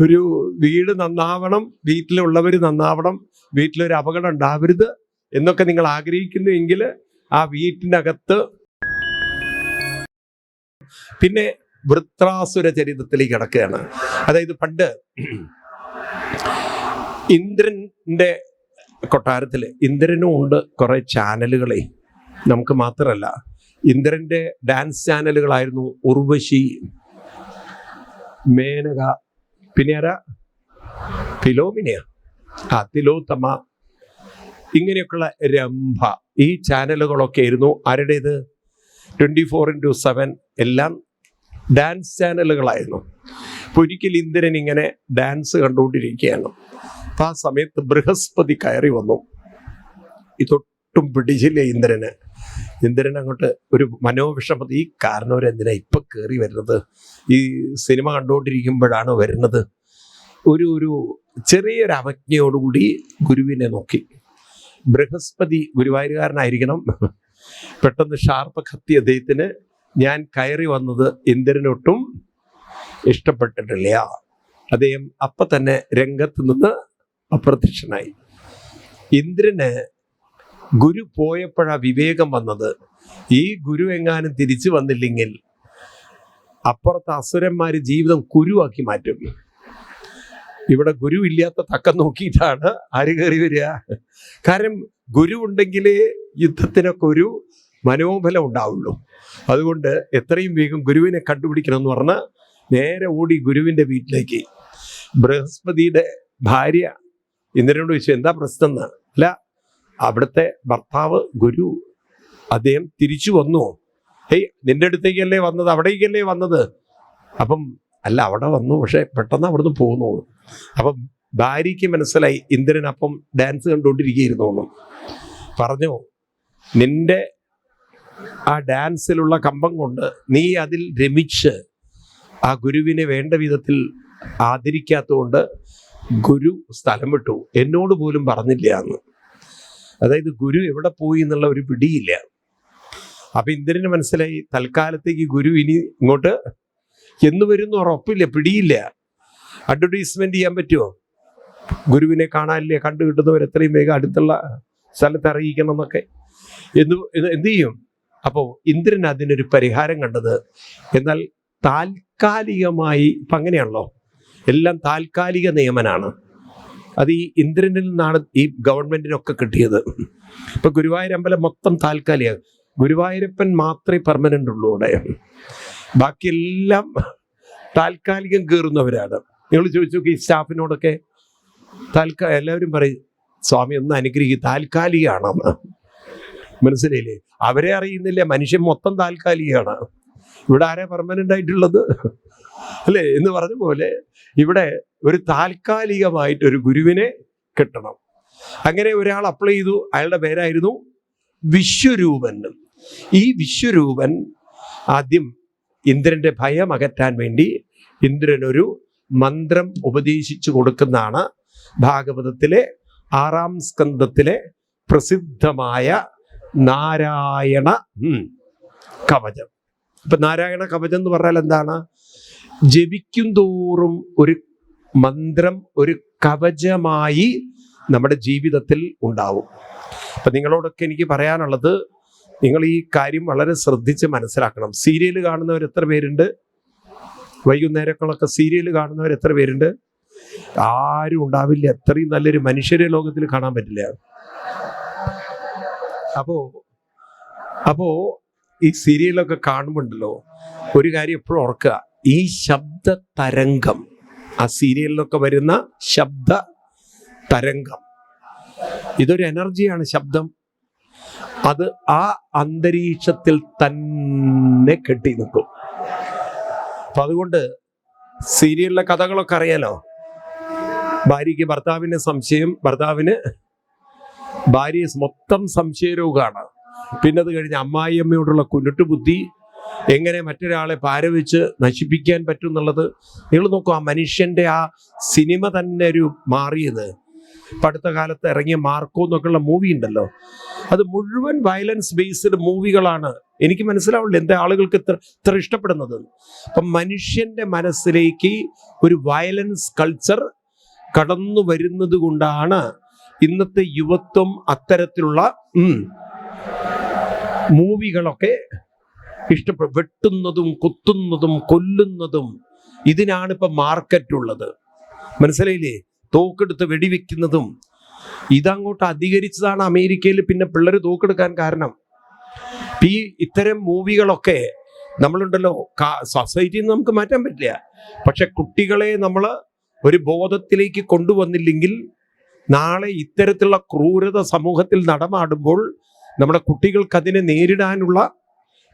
ഒരു വീട് നന്നാവണം വീട്ടിലുള്ളവർ നന്നാവണം വീട്ടിലൊരു അപകടം ഉണ്ടാവരുത് എന്നൊക്കെ നിങ്ങൾ ആഗ്രഹിക്കുന്നുവെങ്കിൽ ആ വീട്ടിനകത്ത് പിന്നെ വൃത്രാസുര ചരിതത്തിലേക്ക് കിടക്കുകയാണ്. അതായത് പണ്ട് ഇന്ദ്രന്റെ കൊട്ടാരത്തിൽ ഇന്ദ്രനും ഉണ്ട് കുറെ ചാനലുകളെ. നമുക്ക് മാത്രമല്ല ഇന്ദ്രന്റെ ഡാൻസ് ചാനലുകളായിരുന്നു ഉർവശി മേനക പിന്നെ ആരാ ഫിലോമിനിയ ആ തിലോത്തമ. ഇങ്ങനെയൊക്കെയുള്ള രംഭ. ഈ ചാനലുകളൊക്കെ ആയിരുന്നു. ആരുടേത്? ട്വന്റി ഫോർ ഇന്റു സെവൻ എല്ലാം ഡാൻസ് ചാനലുകളായിരുന്നു അപ്പോൾ ഒരിക്കൽ ഇന്ദ്രൻ ഇങ്ങനെ ഡാൻസ് കണ്ടുകൊണ്ടിരിക്കുകയാണ്. അപ്പം ആ സമയത്ത് ബൃഹസ്പതി കയറി വന്നു. ഇതൊട്ടും പിടിച്ചില്ല ഇന്ദ്രന്. ഇന്ദ്രൻ അങ്ങോട്ട് ഒരു മനോവിഷമത ഈ കാരണവർ എന്തിനാ ഇപ്പൊ കയറി വരുന്നത്? ഈ സിനിമ കണ്ടുകൊണ്ടിരിക്കുമ്പോഴാണ് വരുന്നത്? ഒരു ഒരു ചെറിയൊരു അവജ്ഞയോടുകൂടി ഗുരുവിനെ നോക്കി. ബൃഹസ്പതി ഗുരുവായൂരുകാരനായിരിക്കണം. പെട്ടെന്ന് ഷാർപ്പ് കത്തി അദ്ദേഹത്തിന് ഞാൻ കയറി വന്നത് ഇന്ദ്രനൊട്ടും ഇഷ്ടപ്പെട്ടിട്ടില്ല. അദ്ദേഹം അപ്പൊ തന്നെ രംഗത്ത് നിന്ന് അപ്രത്യക്ഷനായി. ഇന്ദ്രന് ഗുരു പോയപ്പോഴാ വിവേകം വന്നത്. ഈ ഗുരു എങ്ങാനും തിരിച്ചു വന്നില്ലെങ്കിൽ അപ്പുറത്തെ അസുരന്മാര് ജീവിതം കുരുവാക്കി മാറ്റും. ഇവിടെ ഗുരു ഇല്ലാത്ത തക്കം നോക്കിയിട്ടാണ് ആര് കയറി വരിക? കാരണം ഗുരു ഉണ്ടെങ്കിലേ യുദ്ധത്തിനൊക്കെ ഒരു മനോബലം ഉണ്ടാവുള്ളൂ. അതുകൊണ്ട് എത്രയും വേഗം ഗുരുവിനെ കണ്ടുപിടിക്കണം എന്ന് പറഞ്ഞ് നേരെ ഓടി ഗുരുവിന്റെ വീട്ടിലേക്ക്. ബൃഹസ്പതിയുടെ ഭാര്യ. ഇന്ദ്രനോട് ചോദിച്ചു എന്താ പ്രശ്നം? എന്ന്. അല്ല അവിടുത്തെ ഭർത്താവ് ഗുരു അദ്ദേഹം തിരിച്ചു വന്നു. ഹേയ് നിന്റെ അടുത്തേക്കല്ലേ വന്നത്? അവിടേക്കല്ലേ വന്നത്? അപ്പം അല്ല അവിടെ വന്നു പക്ഷെ പെട്ടെന്ന് അവിടുന്ന് പോകുന്നു അപ്പം ഭാര്യയ്ക്ക് മനസ്സിലായി ഇന്ദ്രനപ്പം ഡാൻസ് കണ്ടുകൊണ്ടിരിക്കുകയായിരുന്നു പറഞ്ഞു നിന്റെ ആ ഡാൻസിലുള്ള കമ്പം കൊണ്ട് നീ അതിൽ രമിച്ച് ആ ഗുരുവിനെ വേണ്ട വിധത്തിൽ ആദരിക്കാത്തതുകൊണ്ട് ഗുരു സ്ഥലം വിട്ടു. എന്നോട് പോലും പറഞ്ഞില്ല എന്ന്. അതായത് ഗുരു എവിടെ പോയി എന്നുള്ള ഒരു പിടിയില്ല. അപ്പൊ ഇന്ദ്രന് മനസ്സിലായി തൽക്കാലത്തേക്ക് ഗുരു ഇനി ഇങ്ങോട്ട് എന്ന് വരുന്ന ഉറപ്പില്ല പിടിയില്ല. അഡ്വർടൈസ്മെന്റ് ചെയ്യാൻ പറ്റുമോ ഗുരുവിനെ കാണാനില്ല കണ്ടു കിട്ടുന്നവർ എത്രയും വേഗം അടുത്തുള്ള സ്ഥലത്ത് അറിയിക്കണം എന്നൊക്കെ. എന്ത് എന്ത് ചെയ്യും? അപ്പോൾ ഇന്ദ്രൻ അതിനൊരു പരിഹാരം കണ്ടത് എന്നാൽ താൽക്കാലികമായി ഇപ്പം അങ്ങനെയാണല്ലോ. എല്ലാം താൽക്കാലിക നിയമനാണ്. അത് ഈ ഇന്ദ്രനിൽ നിന്നാണ് ഈ ഗവൺമെന്റിനൊക്കെ കിട്ടിയത്. ഇപ്പൊ ഗുരുവായൂർ അമ്പലം മൊത്തം താൽക്കാലിക. ഗുരുവായൂരപ്പൻ മാത്രമേ പെർമനന്റ് ഉള്ളൂ അവിടെ. ബാക്കിയെല്ലാം താൽക്കാലികം കയറുന്നവരാണ്. നിങ്ങൾ ചോദിച്ചു ഈ സ്റ്റാഫിനോടൊക്കെ താൽക്കാ എല്ലാവരും പറയും സ്വാമി ഒന്ന് അനുഗ്രഹിക്കും താൽക്കാലികമാണെന്ന് മനസ്സിലായില്ലേ? അവരെ അറിയുന്നില്ല മനുഷ്യൻ മൊത്തം താൽക്കാലികമാണ് ഇവിടെ ആരാ പെർമനന്റ് ആയിട്ടുള്ളത്? അല്ലേ? എന്ന് പറഞ്ഞ പോലെ ഇവിടെ ഒരു താൽക്കാലികമായിട്ട് ഒരു ഗുരുവിനെ കിട്ടണം. അങ്ങനെ ഒരാൾ അപ്ലൈ ചെയ്തു. അയാളുടെ പേരായിരുന്നു വിശ്വരൂപൻ. ഈ വിശ്വരൂപൻ ആദ്യം ഇന്ദ്രന്റെ ഭയം അകറ്റാൻ വേണ്ടി ഇന്ദ്രൻ ഒരു മന്ത്രം ഉപദേശിച്ചു കൊടുക്കുന്നതാണ് ഭാഗവതത്തിലെ ആറാം സ്കന്ധത്തിലെ പ്രസിദ്ധമായ നാരായണ കവചം. ഇപ്പൊ നാരായണ കവചം എന്ന് പറഞ്ഞാൽ എന്താണ്? ജപിക്കും തോറും ഒരു മന്ത്രം ഒരു കവചമായി നമ്മുടെ ജീവിതത്തിൽ ഉണ്ടാവും. അപ്പൊ നിങ്ങളോടൊക്കെ എനിക്ക് പറയാനുള്ളത് നിങ്ങൾ ഈ കാര്യം വളരെ ശ്രദ്ധിച്ച് മനസ്സിലാക്കണം. സീരിയൽ കാണുന്നവർ എത്ര പേരുണ്ട്? വൈകുന്നേരങ്ങളൊക്കെ സീരിയൽ കാണുന്നവർ എത്ര പേരുണ്ട്? ആരും ഉണ്ടാവില്ല. അത്രയും നല്ലൊരു മനുഷ്യരെ ലോകത്തിൽ കാണാൻ പറ്റില്ല. അപ്പോ അപ്പോ ഈ സീരിയലൊക്കെ കാണുമ്പോണ്ടല്ലോ ഒരു കാര്യം എപ്പോഴും ഓർക്കുക. ഈ ശബ്ദ തരംഗം ആ സീരിയലിലൊക്കെ വരുന്ന ശബ്ദ തരംഗം ഇതൊരു എനർജിയാണ് ശബ്ദം. അത് ആ അന്തരീക്ഷത്തിൽ തന്നെ കെട്ടി നിൽക്കും അപ്പൊ അതുകൊണ്ട് സീരിയലിലെ കഥകളൊക്കെ അറിയാലോ? ഭാര്യയ്ക്ക് ഭർത്താവിന് സംശയം ഭർത്താവിന് ഭാര്യ മൊത്തം സംശയരോഗമാണ് പിന്നെ അത് കഴിഞ്ഞ് അമ്മായിയമ്മയോടുള്ള ബുദ്ധി എങ്ങനെ മറ്റൊരാളെ പാരവിച്ച് നശിപ്പിക്കാൻ പറ്റും എന്നുള്ളത് നിങ്ങൾ നോക്കൂ ആ മനുഷ്യന്റെ ആ സിനിമ തന്നെ ഒരു മാറിയത്. ഇപ്പം അടുത്ത കാലത്ത് ഇറങ്ങിയ മാർക്കോ എന്നൊക്കെയുള്ള മൂവി ഉണ്ടല്ലോ. അത് മുഴുവൻ വയലൻസ് ബേസ്ഡ് മൂവികളാണ് എനിക്ക് മനസ്സിലാവില്ല എന്താ ആളുകൾക്ക് ഇത്ര ഇത്ര ഇഷ്ടപ്പെടുന്നത്? അപ്പം മനുഷ്യന്റെ മനസ്സിലേക്ക് ഒരു വയലൻസ് കൾച്ചർ കടന്നു വരുന്നത് കൊണ്ടാണ് ഇന്നത്തെ യുവത്വം അത്തരത്തിലുള്ള മൂവികളൊക്കെ ഇഷ്ടപ്പെടും വെട്ടുന്നതും കുത്തുന്നതും കൊല്ലുന്നതും ഇതിനാണ് ഇപ്പൊ മാർക്കറ്റ് ഉള്ളത് മനസ്സിലായില്ലേ? തോക്കെടുത്ത് വെടിവെക്കുന്നതും ഇതങ്ങോട്ട് അധികരിച്ചതാണ് അമേരിക്കയിൽ പിന്നെ പിള്ളേർ തോക്കെടുക്കാൻ കാരണം. ഈ ഇത്തരം മൂവികളൊക്കെ നമ്മളുണ്ടല്ലോ സൊസൈറ്റിയിൽ നിന്ന് നമുക്ക് മാറ്റാൻ പറ്റില്ല. പക്ഷെ കുട്ടികളെ നമ്മൾ ഒരു ബോധത്തിലേക്ക് കൊണ്ടുവന്നില്ലെങ്കിൽ നാളെ ഇത്തരത്തിലുള്ള ക്രൂരത സമൂഹത്തിൽ നടമാടുമ്പോൾ നമ്മുടെ കുട്ടികൾക്ക് അതിനെ നേരിടാനുള്ള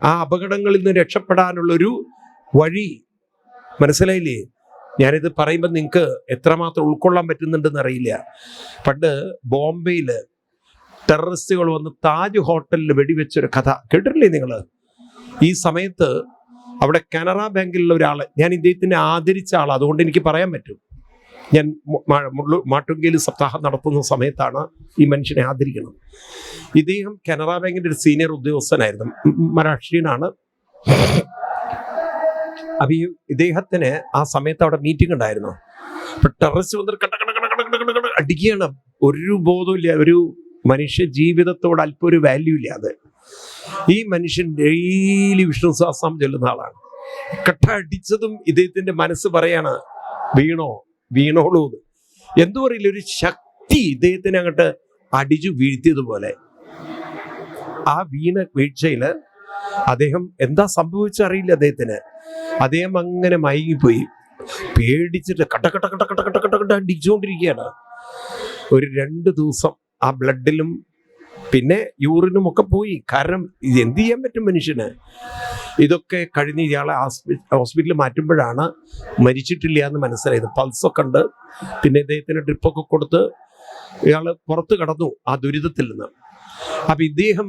ആ അപകടങ്ങളിൽ നിന്ന് രക്ഷപ്പെടാനുള്ളൊരു വഴി മനസ്സിലായില്ലേ? ഞാനിത് പറയുമ്പോൾ നിങ്ങൾക്ക് എത്രമാത്രം ഉൾക്കൊള്ളാൻ പറ്റുന്നുണ്ടെന്ന് അറിയില്ല. പണ്ട് ബോംബെയിൽ ടെററിസ്റ്റുകൾ വന്ന് താജ് ഹോട്ടലിൽ വെടിവെച്ചൊരു കഥ കേട്ടിട്ടില്ലേ നിങ്ങൾ ഈ സമയത്ത് അവിടെ കനറ ബാങ്കിലുള്ള ഒരാൾ ഞാൻ ഇദ്ദേഹത്തിനെ ആദരിച്ച ആൾ അതുകൊണ്ട് എനിക്ക് പറയാൻ പറ്റും. ഞാൻ മുള്ളു- മാട്ടുങ്കയിൽ സപ്താഹം നടത്തുന്ന സമയത്താണ് ഈ മനുഷ്യനെ ആദരിക്കുന്നത്. ഇദ്ദേഹം കനറ ബാങ്കിന്റെ ഒരു സീനിയർ ഉദ്യോഗസ്ഥനായിരുന്നു. മരാഷ്ട്രീയനാണ് അപ്പൊ ഇദ്ദേഹത്തിന് ആ സമയത്ത് അവിടെ മീറ്റിംഗ് ഉണ്ടായിരുന്നു. അപ്പൊ ടെററിസ്റ്റ് വന്നിട്ട് കട അടിക്കുകയാണ്. ഒരു ബോധമില്ല ഒരു മനുഷ്യ ജീവിതത്തോട് അല്പം ഒരു വാല്യൂ അത്. ഈ മനുഷ്യൻ ഡെയിലി വിഷ്ണു സഹസ്രം ചൊല്ലുന്ന ആളാണ്. കട്ട അടിച്ചതും ഇദ്ദേഹത്തിന്റെ മനസ്സ് പറയാണ് വീണോ? വീണോളൂ എന്തു അറിയില്ല ഒരു ശക്തി ഇദ്ദേഹത്തിനെ അങ്ങോട്ട് അടിച്ചു വീഴ്ത്തിയതുപോലെ. ആ വീണ വീഴ്ചയിൽ അദ്ദേഹം എന്താ സംഭവിച്ചറിയില്ല അദ്ദേഹത്തിന്. അദ്ദേഹം അങ്ങനെ മയങ്ങിപ്പോയി. പേടിച്ചിട്ട് കട്ട കട്ട കട്ട കട്ട കട്ട കട്ട കട്ട അടിച്ചുകൊണ്ടിരിക്കുകയാണ്. ഒരു രണ്ട് ദിവസം ആ ബ്ലഡിലും പിന്നെ യൂറിനും ഒക്കെ പോയി. കാരണം ഇത് എന്ത് ചെയ്യാൻ പറ്റും മനുഷ്യന്? ഇതൊക്കെ കഴിഞ്ഞ് ഇയാളെ ഹോസ്പിറ്റലിൽ മാറ്റുമ്പോഴാണ് മരിച്ചിട്ടില്ല എന്ന് മനസ്സിലായത്. പൾസൊക്കെ ഉണ്ട്. പിന്നെ ഇദ്ദേഹത്തിന് ഡ്രിപ്പൊക്കെ കൊടുത്ത് ഇയാൾ പുറത്ത് കടന്നു ആ ദുരിതത്തിൽ നിന്ന്. അപ്പം ഇദ്ദേഹം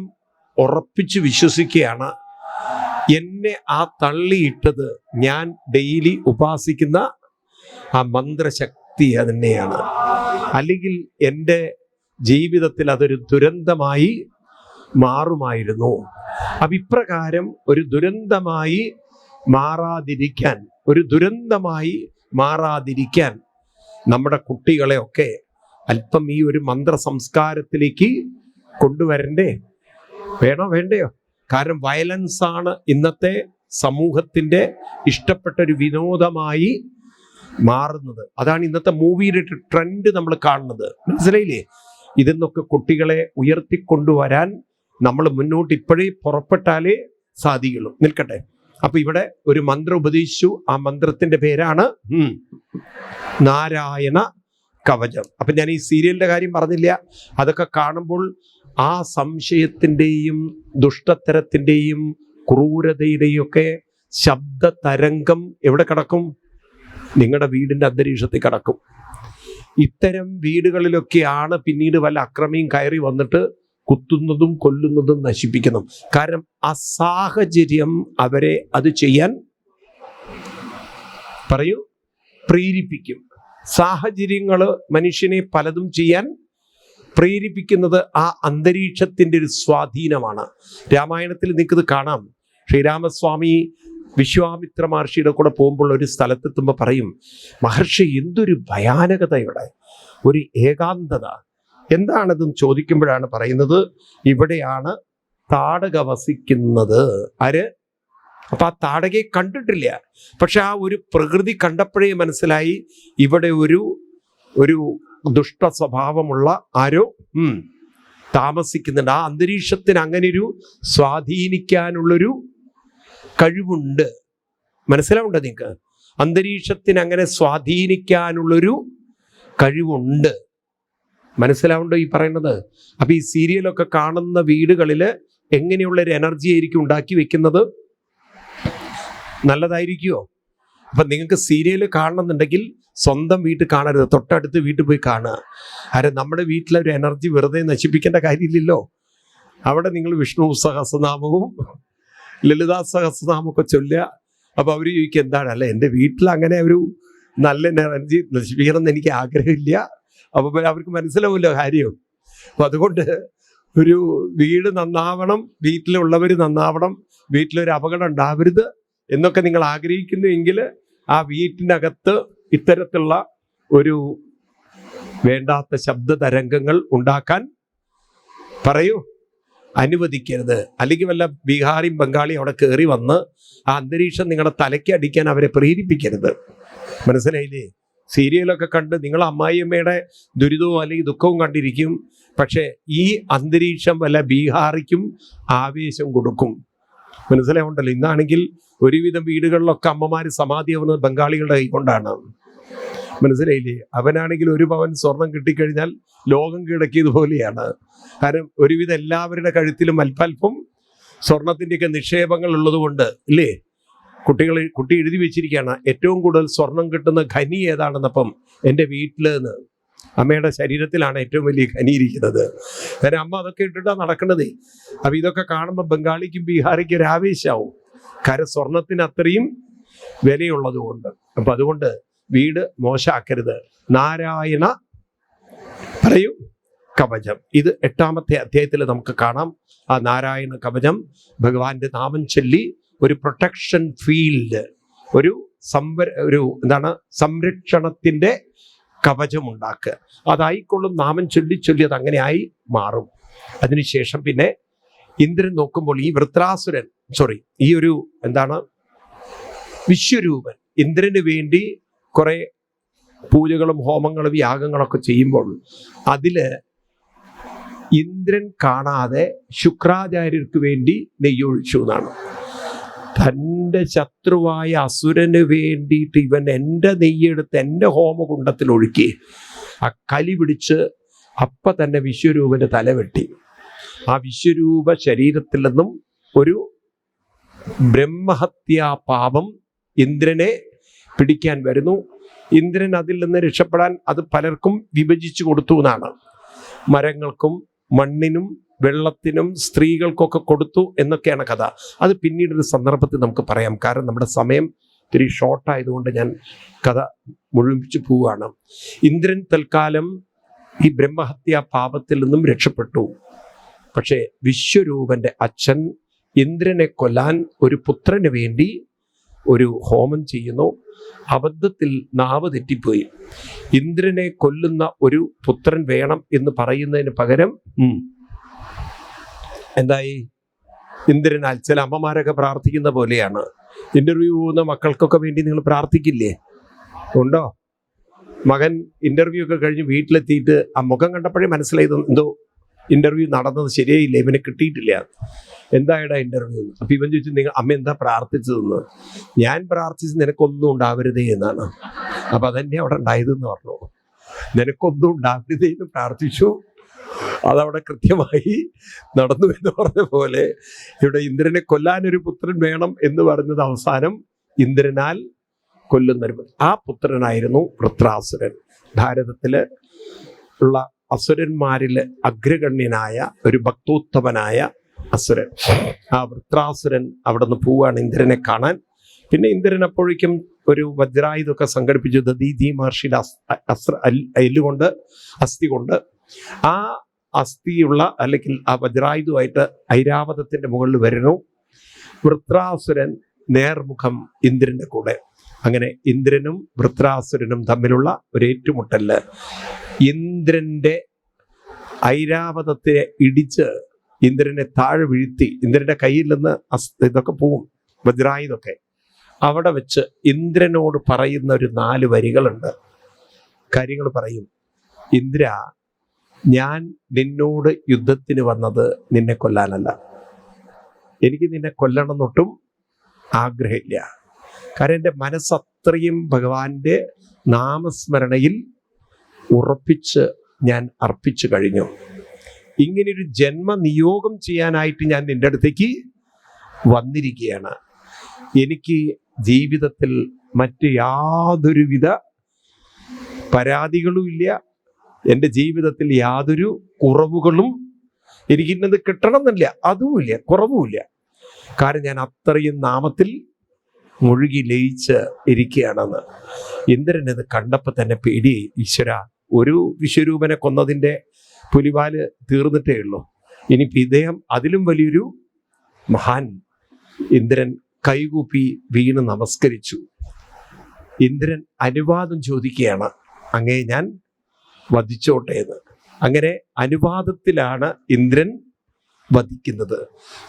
ഉറപ്പിച്ച് വിശ്വസിക്കുകയാണ് എന്നെ ആ തള്ളിയിട്ടത് ഞാൻ ഡെയിലി ഉപാസിക്കുന്ന ആ മന്ത്രശക്തി തന്നെയാണ്. അല്ലെങ്കിൽ എന്റെ ജീവിതത്തിൽ അതൊരു ദുരന്തമായി മാറുമായിരുന്നു. അഭിപ്രകാരം ഒരു ദുരന്തമായി മാറാതിരിക്കാൻ ഒരു ദുരന്തമായി മാറാതിരിക്കാൻ നമ്മുടെ കുട്ടികളെയൊക്കെ അല്പം ഈ ഒരു മന്ത്ര സംസ്കാരത്തിലേക്ക് കൊണ്ടുവരണ്ടേ? വേണോ? വേണ്ടയോ? കാരണം വയലൻസ് ആണ് ഇന്നത്തെ സമൂഹത്തിന്റെ ഇഷ്ടപ്പെട്ട ഒരു വിനോദമായി മാറുന്നത്. അതാണ് ഇന്നത്തെ മൂവിയുടെ ട്രെൻഡ് നമ്മൾ കാണുന്നത്. മനസ്സിലായില്ലേ? ഇതെന്നൊക്കെ കുട്ടികളെ ഉയർത്തിക്കൊണ്ടുവരാൻ നമ്മൾ മുന്നോട്ട് ഇപ്പോഴേ പുറപ്പെട്ടാലേ സാധിക്കുള്ളൂ. നിൽക്കട്ടെ. അപ്പൊ ഇവിടെ ഒരു മന്ത്രം ഉപദേശിച്ചു. ആ മന്ത്രത്തിന്റെ പേരാണ് നാരായണ കവചം. അപ്പൊ ഞാൻ ഈ സീരിയലിന്റെ കാര്യം പറഞ്ഞില്ല. അതൊക്കെ കാണുമ്പോൾ ആ സംശയത്തിന്റെയും ദുഷ്ടത്തരത്തിന്റെയും ക്രൂരതയുടെയും ഒക്കെ ശബ്ദ തരംഗം എവിടെ കിടക്കും? നിങ്ങളുടെ വീടിന്റെ അന്തരീക്ഷത്തിൽ കിടക്കും. ഇത്തരം വീടുകളിലൊക്കെയാണ് പിന്നീട് വല്ല അക്രമിയും കയറി വന്നിട്ട് കുത്തുന്നതും കൊല്ലുന്നതും നശിപ്പിക്കണം. കാരണം ആ സാഹചര്യം അവരെ അത് ചെയ്യാൻ പറയൂ പ്രേരിപ്പിക്കും. സാഹചര്യങ്ങൾ മനുഷ്യനെ പലതും ചെയ്യാൻ പ്രേരിപ്പിക്കുന്നത് ആ അന്തരീക്ഷത്തിന്റെ ഒരു സ്വാധീനമാണ്. രാമായണത്തിൽ നിങ്ങൾക്കിത് കാണാം. ശ്രീരാമസ്വാമി വിശ്വാമിത്ര മഹർഷിയുടെ കൂടെ പോകുമ്പോൾ ഒരു സ്ഥലത്തെത്തുമ്പോൾ പറയും മഹർഷി എന്തൊരു ഭയാനകതയുടെ ഒരു ഏകാന്തത എന്താണതും ചോദിക്കുമ്പോഴാണ് പറയുന്നത് ഇവിടെയാണ് താടക വസിക്കുന്നത് ആര്? അപ്പൊ ആ താടകയെ കണ്ടിട്ടില്ല. പക്ഷെ ആ ഒരു പ്രകൃതി കണ്ടപ്പോഴേ മനസ്സിലായി ഇവിടെ ഒരു ഒരു ദുഷ്ട സ്വഭാവമുള്ള ആരോ താമസിക്കുന്നുണ്ട്. ആ അന്തരീക്ഷത്തിന് അങ്ങനെ ഒരു സ്വാധീനിക്കാനുള്ളൊരു കഴിവുണ്ട്. മനസ്സിലാവുണ്ടോ നിങ്ങൾക്ക്? അന്തരീക്ഷത്തിന് അങ്ങനെ സ്വാധീനിക്കാനുള്ളൊരു കഴിവുണ്ട്. മനസ്സിലാവുണ്ടോ ഈ പറയുന്നത്? അപ്പൊ ഈ സീരിയലൊക്കെ കാണുന്ന വീടുകളിൽ എങ്ങനെയുള്ള ഒരു എനർജി ആയിരിക്കും ഉണ്ടാക്കി വെക്കുന്നത്? നല്ലതായിരിക്കുമോ അപ്പൊ നിങ്ങൾക്ക് സീരിയൽ കാണണമെന്നുണ്ടെങ്കിൽ സ്വന്തം വീട്ടിൽ കാണരുത്. തൊട്ടടുത്ത് വീട്ടിൽ പോയി കാണുക. അരെ നമ്മുടെ വീട്ടിലെ ഒരു എനർജി വെറുതെ നശിപ്പിക്കേണ്ട കാര്യമില്ലല്ലോ. അവിടെ നിങ്ങൾ വിഷ്ണു സഹസ്രനാമവും ലളിതാ സഹസ്രനാമൊക്കെ ചൊല്ലുക. അപ്പൊ അവർ ചോദിക്കുക എന്താണ്? അല്ല എന്റെ വീട്ടിൽ അങ്ങനെ ഒരു നല്ല എനർജി നശിപ്പിക്കണം എന്ന് എനിക്ക് ആഗ്രഹമില്ല. അപ്പൊ പിന്നെ അവർക്ക് മനസ്സിലാവില്ല കാര്യം. അപ്പൊ അതുകൊണ്ട് ഒരു വീട് നന്നാവണം വീട്ടിലുള്ളവർ നന്നാവണം വീട്ടിലൊരു അപകടം ഉണ്ടാവരുത് എന്നൊക്കെ നിങ്ങൾ ആഗ്രഹിക്കുന്നുവെങ്കിൽ ആ വീട്ടിനകത്ത് ഇത്തരത്തിലുള്ള ഒരു വേണ്ടാത്ത ശബ്ദ തരംഗങ്ങൾ ഉണ്ടാക്കാൻ പറയൂ. അനുവദിക്കരുത്. അല്ലെങ്കിൽ വല്ല ബീഹാറിയും ബംഗാളിയും അവിടെ കയറി വന്ന് ആ അന്തരീക്ഷം നിങ്ങളുടെ തലയ്ക്ക് അടിക്കാൻ അവരെ പ്രേരിപ്പിക്കരുത്. മനസ്സിലായില്ലേ? സീരിയലൊക്കെ കണ്ട് നിങ്ങൾ അമ്മായിയമ്മയുടെ ദുരിതവും അല്ലെങ്കിൽ ദുഃഖവും കണ്ടിരിക്കും. പക്ഷേ ഈ അന്തരീക്ഷം വല്ല ബീഹാറിക്കും ആവേശം കൊടുക്കും. മനസ്സിലാവുണ്ടല്ലോ ഇന്നാണെങ്കിൽ ഒരുവിധം വീടുകളിലൊക്കെ അമ്മമാർ സമാധിയാവുന്നത് ബംഗാളികളുടെ കൈ കൊണ്ടാണ് മനസ്സിലായില്ലേ? അവനാണെങ്കിൽ ഒരു പവൻ സ്വർണം കിട്ടിക്കഴിഞ്ഞാൽ ലോകം കിടക്കിയതുപോലെയാണ് കാരണം ഒരുവിധം എല്ലാവരുടെ കഴുത്തിലും അല്പല്പം സ്വർണത്തിന്റെയൊക്കെ നിക്ഷേപങ്ങൾ ഉള്ളതുകൊണ്ട് ഇല്ലേ? കുട്ടികൾ കുട്ടി എഴുതി വെച്ചിരിക്കുകയാണ്. ഏറ്റവും കൂടുതൽ സ്വർണം കിട്ടുന്ന ഖനി ഏതാണെന്നപ്പം എന്റെ വീട്ടിൽ നിന്ന് അമ്മയുടെ ശരീരത്തിലാണ് ഏറ്റവും വലിയ ഖനി ഇരിക്കുന്നത്. കാരണം അമ്മ അതൊക്കെ ഇട്ടിട്ടാണ് നടക്കണതേ. അപ്പം ഇതൊക്കെ കാണുമ്പോൾ ബംഗാളിക്കും ബീഹാറിക്കും ഒരു ആവേശമാവും. കാരണം സ്വർണത്തിന് അത്രയും വിലയുള്ളത് കൊണ്ട്. അപ്പം അതുകൊണ്ട് വീട് മോശമാക്കരുത്. നാരായണ പറയൂ കവചം. ഇത് എട്ടാമത്തെ അധ്യായത്തിൽ നമുക്ക് കാണാം. ആ നാരായണ കവചം ഭഗവാന്റെ നാമം ചൊല്ലി ഒരു പ്രൊട്ടക്ഷൻ ഫീൽഡ് ഒരു സംവര ഒരു എന്താണ് സംരക്ഷണത്തിന്റെ കവചം ഉണ്ടാക്കുക അതായിക്കൊള്ളും നാമം ചൊല്ലി ചൊല്ലി അത് അങ്ങനെയായി മാറും. അതിനുശേഷം പിന്നെ ഇന്ദ്രൻ നോക്കുമ്പോൾ ഈ വൃത്രാസുരൻ സോറി ഈ ഒരു എന്താണ് വിശ്വരൂപൻ ഇന്ദ്രന് വേണ്ടി കുറെ പൂജകളും ഹോമങ്ങളും യാഗങ്ങളൊക്കെ ചെയ്യുമ്പോൾ അതിൽ ഇന്ദ്രൻ കാണാതെ ശുക്രാചാര്യർക്ക് വേണ്ടി നെയ്യൊഴിച്ചു എന്നാണ്. തന്റെ ശത്രുവായ അസുരന് വേണ്ടിയിട്ട് ഇവൻ എന്റെ നെയ്യെടുത്ത് എന്റെ ഹോമകുണ്ടത്തിൽ ഒഴുക്കി ആ കലി പിടിച്ച് അപ്പ തന്നെ വിശ്വരൂപന്റെ തല വെട്ടി. ആ വിശ്വരൂപ ശരീരത്തിൽ നിന്നും ഒരു ബ്രഹ്മഹത്യാ പാപം ഇന്ദ്രനെ പിടിക്കാൻ വരുന്നു. ഇന്ദ്രൻ അതിൽ നിന്ന് രക്ഷപ്പെടാൻ അത് പലർക്കും വിഭജിച്ചു കൊടുത്തു എന്നാണ്. മരങ്ങൾക്കും മണ്ണിനും വെള്ളത്തിനും സ്ത്രീകൾക്കൊക്കെ കൊടുത്തു എന്നൊക്കെയാണ് കഥ. അത് പിന്നീടൊരു സന്ദർഭത്തിൽ നമുക്ക് പറയാം. കാരണം നമ്മുടെ സമയം ഇത്തിരി ഷോർട്ടായതുകൊണ്ട് ഞാൻ കഥ മുഴുമിച്ചു പോവുകയാണ്. ഇന്ദ്രൻ തൽക്കാലം ഈ ബ്രഹ്മഹത്യാ പാപത്തിൽ നിന്നും രക്ഷപ്പെട്ടു. പക്ഷേ വിശ്വരൂപന്റെ അച്ഛൻ ഇന്ദ്രനെ കൊല്ലാൻ ഒരു പുത്രന് വേണ്ടി ഒരു ഹോമം ചെയ്യുന്നു. അബദ്ധത്തിൽ നാവ് തെറ്റിപ്പോയി. ഇന്ദ്രനെ കൊല്ലുന്ന ഒരു പുത്രൻ വേണം എന്ന് പറയുന്നതിന് പകരം എന്തായി? ഇന്ദ്രനാൽ ചില അമ്മമാരൊക്കെ പ്രാർത്ഥിക്കുന്ന പോലെയാണ്. ഇന്റർവ്യൂ പോകുന്ന മക്കൾക്കൊക്കെ വേണ്ടി നിങ്ങൾ പ്രാർത്ഥിക്കില്ലേ? ഉണ്ടോ? മകൻ ഇന്റർവ്യൂ ഒക്കെ കഴിഞ്ഞ് വീട്ടിലെത്തിയിട്ട് ആ മുഖം കണ്ടപ്പോഴേ മനസ്സിലായത് എന്തോ ഇന്റർവ്യൂ നടന്നത് ശരിയായില്ല ഇവനെ കിട്ടിയിട്ടില്ല. എന്തായടാ ഇന്റർവ്യൂ അപ്പൊ ഇവൻ ചോദിച്ചു നിങ്ങൾ അമ്മ എന്താ പ്രാർത്ഥിച്ചതെന്ന്? ഞാൻ പ്രാർത്ഥിച്ച് നിനക്കൊന്നും ഉണ്ടാവരുതേ എന്നാണ്. അപ്പൊ അതന്നെ അവിടെ ഉണ്ടായതെന്ന് പറഞ്ഞു. നിനക്കൊന്നും ഉണ്ടാവരുതേ എന്ന് പ്രാർത്ഥിച്ചു. അതവിടെ കൃത്യമായി നടന്നു എന്ന് പറഞ്ഞ പോലെ ഇവിടെ ഇന്ദ്രനെ കൊല്ലാൻ ഒരു പുത്രൻ വേണം എന്ന് പറഞ്ഞത് അവസാനം ഇന്ദ്രനാൽ കൊല്ലുന്ന ആ പുത്രനായിരുന്നു വൃത്രാസുരൻ. ഭാരതത്തിൽ ഉള്ള അസുരന്മാരിൽ അഗ്രഗണ്യനായ ഒരു ഭക്തോത്തമനായ അസുരൻ. ആ വൃത്രാസുരൻ അവിടെ നിന്ന് പോവുകയാണ് ഇന്ദ്രനെ കാണാൻ. പിന്നെ ഇന്ദ്രൻ അപ്പോഴേക്കും ഒരു വജ്രായുധമൊക്കെ സംഘടിപ്പിച്ചു ദീതി മഹർഷിയുടെ അസ്- അസ്ത്ര എല്ലുകൊണ്ട് അസ്ഥി കൊണ്ട് ആ അസ്ഥിയുള്ള അല്ലെങ്കിൽ ആ വജ്രായുധമായിട്ട് ഐരാവതത്തിന്റെ മുകളിൽ വരുന്നു. വൃത്രാസുരൻ നേർമുഖം ഇന്ദ്രന്റെ കൂടെ. അങ്ങനെ ഇന്ദ്രനും വൃത്രാസുരനും തമ്മിലുള്ള ഒരു ഏറ്റുമുട്ടൽ. ഇന്ദ്രന്റെ ഐരാവതത്തെ ഇടിച്ച് ഇന്ദ്രനെ താഴെ വീഴ്ത്തി ഇന്ദ്രന്റെ കയ്യിൽ നിന്ന് ഇതൊക്കെ പോവും വജ്രായുധമൊക്കെ. അവിടെ വെച്ച് ഇന്ദ്രനോട് പറയുന്ന ഒരു നാല് വരികളുണ്ട്. കാര്യങ്ങൾ പറയും. ഇന്ദ്ര ഞാൻ നിന്നോട് യുദ്ധത്തിന് വന്നത് നിന്നെ കൊല്ലാനല്ല. എനിക്ക് നിന്നെ കൊല്ലണം എന്നൊട്ടും ആഗ്രഹമില്ല. കാരണം എന്റെ മനസ്സത്രയും ഭഗവാന്റെ നാമസ്മരണയിൽ ഉറപ്പിച്ച് ഞാൻ അർപ്പിച്ചു കഴിഞ്ഞു. ഇങ്ങനൊരു ജന്മനിയോഗം ചെയ്യാനായിട്ട് ഞാൻ നിന്റെ അടുത്തേക്ക് വന്നിരിക്കുകയാണ്. എനിക്ക് ജീവിതത്തിൽ മറ്റ് യാതൊരുവിധ പരാതികളും ഇല്ല. എന്റെ ജീവിതത്തിൽ യാതൊരു കുറവുകളും എനിക്കിന്നത് കിട്ടണം എന്നില്ല അതുമില്ല കുറവുമില്ല. കാരണം ഞാൻ അത്രയും നാമത്തിൽ മുഴുകി ലയിച്ച് ഇരിക്കുകയാണെന്ന്. ഇന്ദ്രനത് കണ്ടപ്പോൾ തന്നെ പേടി ഈശ്വര ഒരു വിശ്വരൂപനെ കൊന്നതിന്റെ പുലിവാൽ തീർന്നിട്ടേ ഉള്ളൂ. ഇനി ഇദ്ദേഹം അതിലും വലിയൊരു മഹാൻ ഇന്ദ്രൻ കൈകൂപ്പി വീണ് നമസ്കരിച്ചു. ഇന്ദ്രൻ അനുവാദം ചോദിക്കുകയാണ് അങ്ങേ ഞാൻ വധിച്ചോട്ടെ എന്ന് അങ്ങനെ അനുവാദത്തിലാണ് ഇന്ദ്രൻ വധിക്കുന്നത്.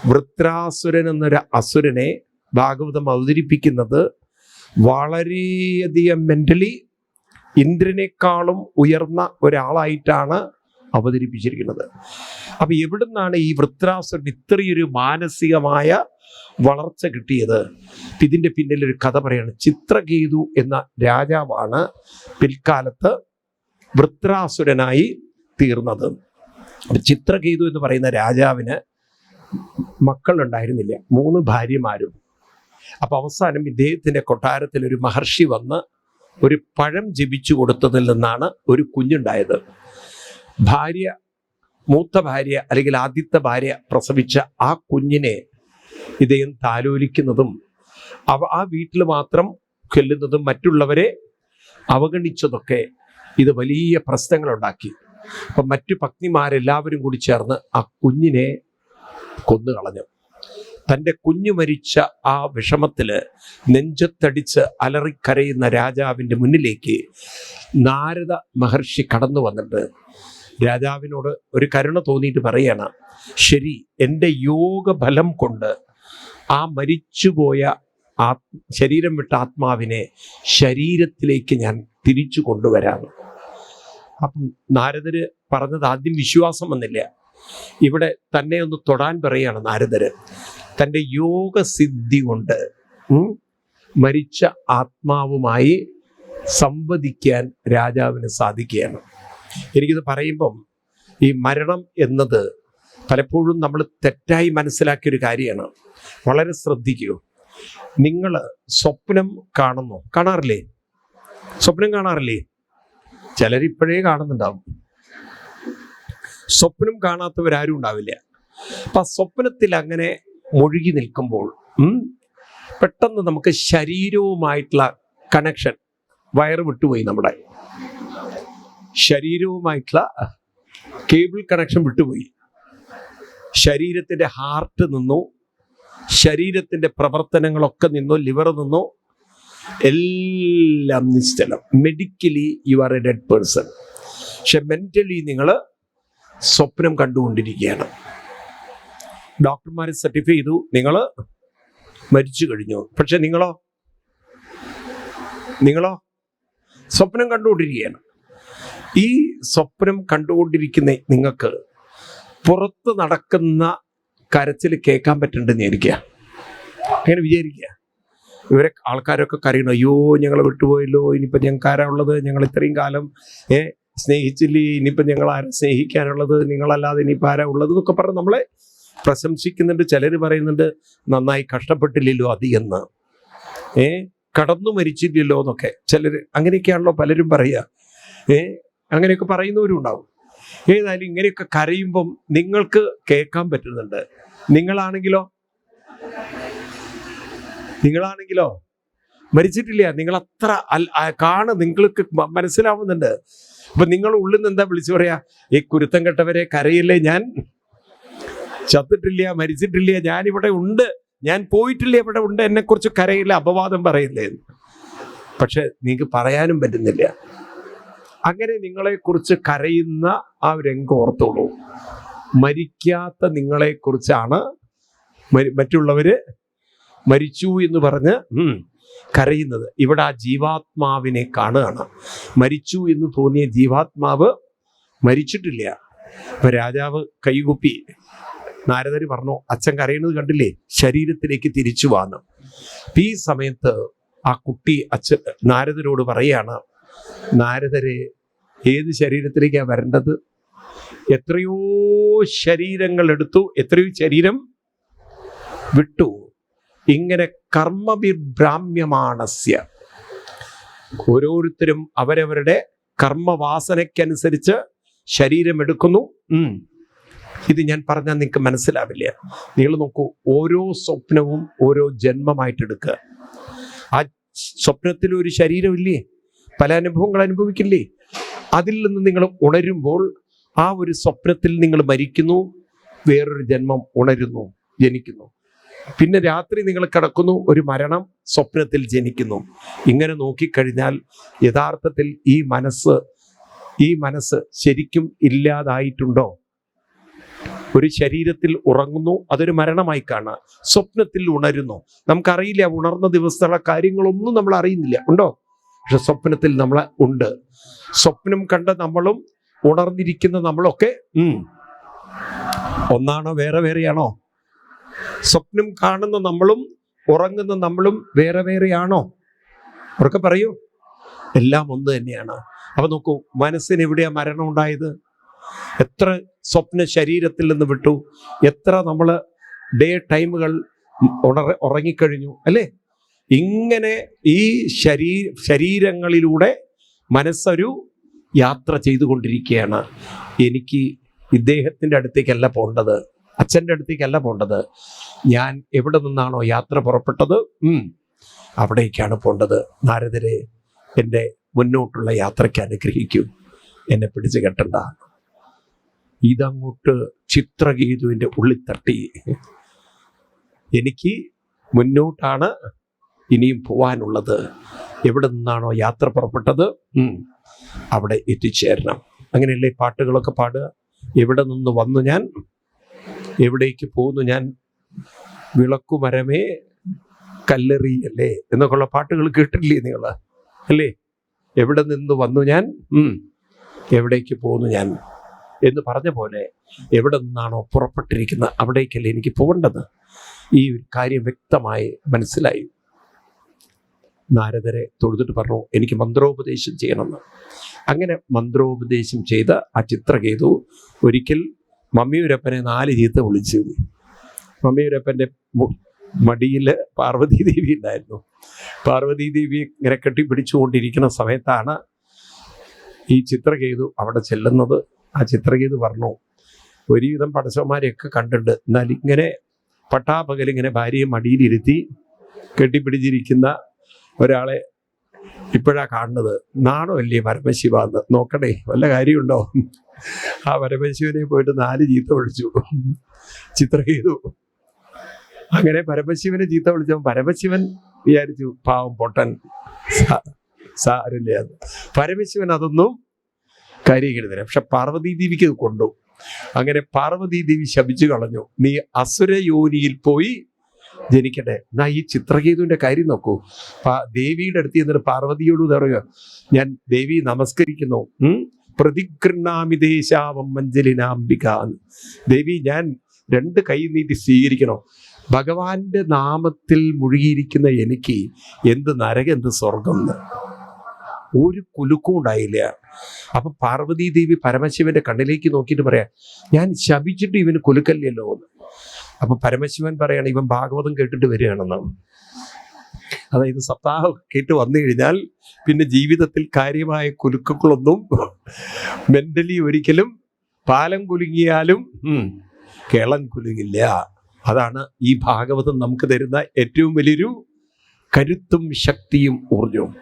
വൃത്രാസുരൻ എന്നൊരു അസുരനെ ഭാഗവതം അവതരിപ്പിക്കുന്നത് വളരെയധികം മെന്റലി ഇന്ദ്രനേക്കാളും ഉയർന്ന ഒരാളായിട്ടാണ് അവതരിപ്പിച്ചിരിക്കുന്നത്. അപ്പൊ എവിടുന്നാണ് ഈ വൃത്രാസുരൻ ഇത്രയൊരു മാനസികമായ വളർച്ച കിട്ടിയത്? ഇതിന്റെ ഒരു കഥ പറയാണ് ചിത്രകേതു എന്ന രാജാവാണ് പിൽക്കാലത്ത് വൃത്രാസുരനായി തീർന്നത്. ചിത്രകേതു എന്ന് പറയുന്ന രാജാവിന് മക്കളുണ്ടായിരുന്നില്ല. മൂന്ന് ഭാര്യമാരും. അപ്പൊ അവസാനം ഇദ്ദേഹത്തിന്റെ കൊട്ടാരത്തിൽ ഒരു മഹർഷി വന്ന് ഒരു പഴം ജപിച്ചു കൊടുത്തതിൽ നിന്നാണ് ഒരു കുഞ്ഞുണ്ടായത്. ഭാര്യ മൂത്ത ഭാര്യ അല്ലെങ്കിൽ ആദ്യത്തെ ഭാര്യ പ്രസവിച്ച ആ കുഞ്ഞിനെ ഇദ്ദേഹം താലോലിക്കുന്നതും അവ ആ വീട്ടിൽ മാത്രം കൊല്ലുന്നതും മറ്റുള്ളവരെ അവഗണിച്ചതൊക്കെ ഇത് വലിയ പ്രശ്നങ്ങളുണ്ടാക്കി. അപ്പം മറ്റു പത്നിമാരെല്ലാവരും കൂടി ചേർന്ന് ആ കുഞ്ഞിനെ കൊന്നുകളഞ്ഞു. തന്റെ കുഞ്ഞു മരിച്ച ആ വിഷമത്തിൽ നെഞ്ചത്തടിച്ച് അലറിക്കരയുന്ന രാജാവിന്റെ മുന്നിലേക്ക് നാരദ മഹർഷി കടന്നു വന്നിട്ട് രാജാവിനോട് ഒരു കരുണ തോന്നിയിട്ട് പറയണം ശരി എന്റെ യോഗബലം കൊണ്ട് ആ മരിച്ചുപോയ ആ ശരീരം വിട്ട ആത്മാവിനെ ശരീരത്തിലേക്ക് ഞാൻ തിരിച്ചു കൊണ്ടുവരാം. അപ്പം നാരദര് പറഞ്ഞത് ആദ്യം വിശ്വാസം വന്നില്ല. ഇവിടെ തന്നെ ഒന്ന് തൊടാൻ പറയുകയാണ് നാരദര്. തന്റെ യോഗസിദ്ധി കൊണ്ട് മരിച്ച ആത്മാവുമായി സംവദിക്കാൻ രാജാവിന് സാധിക്കുകയാണ്. എനിക്കിത് പറയുമ്പം ഈ മരണം എന്നത് പലപ്പോഴും നമ്മൾ തെറ്റായി മനസ്സിലാക്കിയ ഒരു കാര്യമാണ്. വളരെ ശ്രദ്ധിക്കൂ. നിങ്ങൾ സ്വപ്നം കാണുന്നു. കാണാറില്ലേ? സ്വപ്നം കാണാറില്ലേ? ചിലരിപ്പോഴേ കാണുന്നുണ്ടാവും. സ്വപ്നം കാണാത്തവരാരും ഉണ്ടാവില്ല. അപ്പൊ സ്വപ്നത്തിൽ അങ്ങനെ മുഴുകി നിൽക്കുമ്പോൾ പെട്ടെന്ന് നമുക്ക് ശരീരവുമായിട്ടുള്ള കണക്ഷൻ വയറ് വിട്ടുപോയി നമ്മുടെ. ശരീരവുമായിട്ടുള്ള കേബിൾ കണക്ഷൻ വിട്ടുപോയി. ശരീരത്തിന്റെ ഹാർട്ട് നിന്നു ശരീരത്തിന്റെ പ്രവർത്തനങ്ങളൊക്കെ നിന്നു ലിവർ നിന്നു എല്ലാം നിശ്ചലം. Medically you are a dead person പക്ഷെ മെന്റലി നിങ്ങൾ സ്വപ്നം കണ്ടുകൊണ്ടിരിക്കുകയാണ്. ഡോക്ടർമാരെ സർട്ടിഫൈ ചെയ്തു നിങ്ങൾ മരിച്ചു കഴിഞ്ഞു. പക്ഷെ നിങ്ങളോ? നിങ്ങളോ? സ്വപ്നം കണ്ടുകൊണ്ടിരിക്കുകയാണ്. ഈ സ്വപ്നം കണ്ടുകൊണ്ടിരിക്കുന്ന നിങ്ങൾക്ക് പുറത്ത് നടക്കുന്ന കരച്ചിൽ കേൾക്കാൻ പറ്റുന്നുണ്ടെന്ന് വിചാരിക്കുക. അങ്ങനെ വിചാരിക്കുക. ഇവരെ ആൾക്കാരൊക്കെ കരയണം അയ്യോ ഞങ്ങളെ വിട്ടുപോയല്ലോ ഇനിയിപ്പോൾ ഞങ്ങൾക്ക് ആരാ ഞങ്ങൾ ഇത്രയും കാലം ഏ സ്നേഹിച്ചില്ലേ? ഇനിയിപ്പോൾ ഞങ്ങൾ ആരെ സ്നേഹിക്കാനുള്ളത്? നിങ്ങളല്ലാതെ ഇനിയിപ്പോൾ ആരാ ഉള്ളത്? എന്നൊക്കെ പറഞ്ഞ് നമ്മളെ പ്രശംസിക്കുന്നുണ്ട്. ചിലർ പറയുന്നുണ്ട് നന്നായി കഷ്ടപ്പെട്ടില്ലല്ലോ അതിയെന്ന് ഏ കടന്നു മരിച്ചില്ലല്ലോ എന്നൊക്കെ. ചിലർ അങ്ങനെയൊക്കെയാണല്ലോ പലരും പറയുക. ഏ അങ്ങനെയൊക്കെ പറയുന്നവരും ഉണ്ടാവും. ഏതായാലും ഇങ്ങനെയൊക്കെ കരയുമ്പം നിങ്ങൾക്ക് കേൾക്കാൻ പറ്റുന്നുണ്ട്. നിങ്ങളാണെങ്കിലോ നിങ്ങളാണെങ്കിലോ? മരിച്ചിട്ടില്ല. നിങ്ങൾ അത്ര കാണ്. നിങ്ങൾക്ക് മനസ്സിലാവുന്നുണ്ട്. അപ്പൊ നിങ്ങൾ ഉള്ളിൽ നിന്ന് എന്താ വിളിച്ചു പറയാ? ഈ കുരുത്തം കെട്ടവരെ കരയില്ലേ ഞാൻ? ചത്തിട്ടില്ല മരിച്ചിട്ടില്ല ഞാൻ ഇവിടെ ഉണ്ട്. ഞാൻ പോയിട്ടില്ല ഇവിടെ ഉണ്ട്. എന്നെ കുറിച്ച് കരയില്ല അപവാദം പറയില്ലേ? പക്ഷെ നിങ്ങൾക്ക് പറയാനും പറ്റുന്നില്ല. അങ്ങനെ നിങ്ങളെ കുറിച്ച് കരയുന്ന ആ രംഗം ഓർത്തോളൂ. മരിക്കാത്ത നിങ്ങളെ കുറിച്ചാണ് മറ്റുള്ളവര് മരിച്ചു എന്ന് പറഞ്ഞ് കരയുന്നത്. ഇവിടെ ആ ജീവാത്മാവിനെ കാണുകയാണ്. മരിച്ചു എന്ന് തോന്നിയ ജീവാത്മാവ് മരിച്ചിട്ടില്ല. അപ്പൊ രാജാവ് കൈകുപ്പി. നാരദര് പറഞ്ഞു അച്ഛൻ കരയുന്നത് കണ്ടില്ലേ? ശരീരത്തിലേക്ക് തിരിച്ചു വാന്ന് ഈ സമയത്ത് ആ കുട്ടി അച്ഛൻ നാരദരോട് പറയാണ് നാരദരെ ഏത് ശരീരത്തിലേക്കാ വരേണ്ടത്? എത്രയോ ശരീരങ്ങൾ എടുത്തു എത്രയോ ശരീരം വിട്ടു. ഇങ്ങനെ കർമ്മവിഭ്രാമ്യമാണസ്യ. ഓരോരുത്തരും അവരവരുടെ കർമ്മവാസനയ്ക്കനുസരിച്ച് ശരീരം എടുക്കുന്നു. ഇത് ഞാൻ പറഞ്ഞാൽ നിങ്ങൾക്ക് മനസ്സിലാവില്ല. നിങ്ങൾ നോക്കൂ ഓരോ സ്വപ്നവും ഓരോ ജന്മമായിട്ട് എടുക്കുക ആ സ്വപ്നത്തിൽ ഒരു ശരീരമില്ലേ? പല അനുഭവങ്ങൾ അനുഭവിക്കില്ലേ? അതിൽ നിന്ന് നിങ്ങൾ ഉണരുമ്പോൾ ആ ഒരു സ്വപ്നത്തിൽ നിങ്ങൾ മരിക്കുന്നു വേറൊരു ജന്മം ഉണരുന്നു ജനിക്കുന്നു. പിന്നെ രാത്രി നിങ്ങൾ കിടക്കുന്നു ഒരു മരണം സ്വപ്നത്തിൽ ജനിക്കുന്നു. ഇങ്ങനെ നോക്കിക്കഴിഞ്ഞാൽ യഥാർത്ഥത്തിൽ ഈ മനസ്സ് ഈ മനസ്സ് ശരിക്കും ഇല്ലാതായിട്ടുണ്ടോ? ഒരു ശരീരത്തിൽ ഉറങ്ങുന്നു അതൊരു മരണമായി കാണുക സ്വപ്നത്തിൽ ഉണരുന്നു. നമുക്കറിയില്ല ഉണർന്ന ദിവസത്തുള്ള കാര്യങ്ങളൊന്നും നമ്മൾ അറിയുന്നില്ല. ഉണ്ടോ? പക്ഷെ സ്വപ്നത്തിൽ നമ്മൾ ഉണ്ട്. സ്വപ്നം കണ്ട നമ്മളും ഉണർന്നിരിക്കുന്ന നമ്മളൊക്കെ ഒന്നാണോ വേറെ വേറെയാണോ? സ്വപ്നം കാണുന്ന നമ്മളും ഉറങ്ങുന്ന നമ്മളും വേറെ വേറെയാണോ? ഉറക്കെ പറയൂ. എല്ലാം ഒന്ന് തന്നെയാണ്. അപ്പൊ നോക്കൂ മനസ്സിന് എവിടെയാ മരണം ഉണ്ടായത്? എത്ര സ്വപ്ന ശരീരത്തിൽ നിന്ന് വിട്ടു? എത്ര നമ്മൾ ഡേ ടൈമുകൾ ഉണർ ഉറങ്ങിക്കഴിഞ്ഞു അല്ലേ? ഇങ്ങനെ ഈ ശരീ ശരീരങ്ങളിലൂടെ മനസ്സൊരു യാത്ര ചെയ്തുകൊണ്ടിരിക്കുകയാണ്. എനിക്ക് ഇദ്ദേഹത്തിന്റെ അടുത്തേക്കല്ല പോണ്ടത്. അച്ഛന്റെ അടുത്തേക്കല്ല പോണ്ടത്. ഞാൻ എവിടെ നിന്നാണോ യാത്ര പുറപ്പെട്ടത്? അവിടേക്കാണ് പോണ്ടത്. നാരദരെ എന്റെ മുന്നോട്ടുള്ള യാത്രയ്ക്ക് അനുഗ്രഹിക്കൂ. എന്നെ പിടിച്ചു കെട്ടണ്ട. ഇതങ്ങോട്ട് ചിത്രഗീതുവിന്റെ ഉള്ളിൽ തട്ടി. എനിക്ക് മുന്നോട്ടാണ് ഇനിയും പോവാനുള്ളത്. എവിടെ നിന്നാണോ യാത്ര പുറപ്പെട്ടത്? അവിടെ എത്തിച്ചേരണം. അങ്ങനെയല്ലേ പാട്ടുകളൊക്കെ പാടുക? എവിടെ നിന്ന് വന്നു ഞാൻ? എവിടേക്ക് പോകുന്നു? ഞാൻ വിളക്കുമരമേ കല്ലെറിയല്ലേ എന്നൊക്കെയുള്ള പാട്ടുകൾ കേട്ടില്ലേ നിങ്ങൾ? അല്ലേ? എവിടെ നിന്ന് വന്നു ഞാൻ? എവിടേക്ക് പോകുന്നു ഞാൻ? എന്ന് പറഞ്ഞ പോലെ എവിടെ നിന്നാണോ പുറപ്പെട്ടിരിക്കുന്നത് അവിടേക്കല്ലേ എനിക്ക് പോകേണ്ടത്? ഈ കാര്യം വ്യക്തമായി മനസ്സിലായി. നാരദരെ തൊഴുതിട്ട് പറഞ്ഞു എനിക്ക് മന്ത്രോപദേശം ചെയ്യണമെന്ന്. അങ്ങനെ മന്ത്രോപദേശം ചെയ്ത ആ ചിത്രകേതു ഒരിക്കൽ മമ്മിയൂരപ്പനെ നാല് ചീത്ത വിളിച്ചു. മമ്മിയൂരപ്പന്റെ മടിയിൽ പാർവതി ദേവി ഉണ്ടായിരുന്നു. പാർവതി ദേവി ഇങ്ങനെ കെട്ടിപ്പിടിച്ചുകൊണ്ടിരിക്കുന്ന സമയത്താണ് ഈ ചിത്രകേതു അവിടെ ചെല്ലുന്നത്. ആ ചിത്രകേതു പറഞ്ഞു ഒരുവിധം പടച്ചവന്മാരെയൊക്കെ കണ്ടിട്ടുണ്ട്. എന്നാൽ ഇങ്ങനെ പട്ടാപകലിങ്ങനെ ഭാര്യയെ മടിയിലിരുത്തി കെട്ടിപ്പിടിച്ചിരിക്കുന്ന ഒരാളെ ഇപ്പോഴാ കാണുന്നത്. നാണമല്ലേ പരമശിവ എന്ന്? നോക്കണേ വല്ല കാര്യമുണ്ടോ? ആ പരമശിവനെ പോയിട്ട് നാല് ചീത്ത വിളിച്ചു. ചെയ്തു. അങ്ങനെ പരമശിവനെ ചീത്ത വിളിച്ചപ്പോൾ പരമശിവൻ വിചാരിച്ചു പാവം പൊട്ടൻ. സാരില്ല എന്ന്. പരമശിവൻ അതൊന്നും കാര്യമായിരുന്നില്ല പക്ഷെ പാർവതി ദേവിക്ക് കൊണ്ടു. അങ്ങനെ പാർവതി ദേവി ശപിച്ചു കളഞ്ഞു. നീ അസുര യോനിയിൽ പോയി ജനിക്കട്ടെ? എന്നാ ഈ ചിത്രകേതുവിന്റെ കാര്യം നോക്കൂ. ദേവിയുടെ അടുത്ത് ചെന്നിട്ട് പാർവതിയോട് പറയുക ഞാൻ ദേവി നമസ്കരിക്കുന്നു. ഉം? പ്രതിഗൃണാമി ദേശാവം മഞ്ജലിനാംബിക. ദേവി ഞാൻ രണ്ട് കൈ നീട്ടി സ്വീകരിക്കണോ? ഭഗവാന്റെ നാമത്തിൽ മുഴുകിയിരിക്കുന്ന എനിക്ക് എന്ത് നരകം എന്ത് സ്വർഗം ഒരു കുലുക്കും ഉണ്ടായില്ല. അപ്പൊ പാർവതീദേവി പരമശിവന്റെ കണ്ണിലേക്ക് നോക്കിയിട്ട് പറയാം ഞാൻ ശപിച്ചിട്ട് ഇവന് കുലുക്കല്ലല്ലോ എന്ന് അപ്പൊ പരമശിവൻ പറയാണ് ഇവൻ ഭാഗവതം കേട്ടിട്ട് വരികയാണെന്ന്. അതായത് സപ്താഹം കേട്ട് വന്നു കഴിഞ്ഞാൽ പിന്നെ ജീവിതത്തിൽ കാര്യമായ കുലുക്കുകളൊന്നും മെന്റലി ഒരിക്കലും പാലം കുലുങ്ങിയാലും കേളം കുലുങ്ങില്ല. അതാണ് ഈ ഭാഗവതം നമുക്ക് തരുന്ന ഏറ്റവും വലിയൊരു കരുത്തും ശക്തിയും ഊർജവും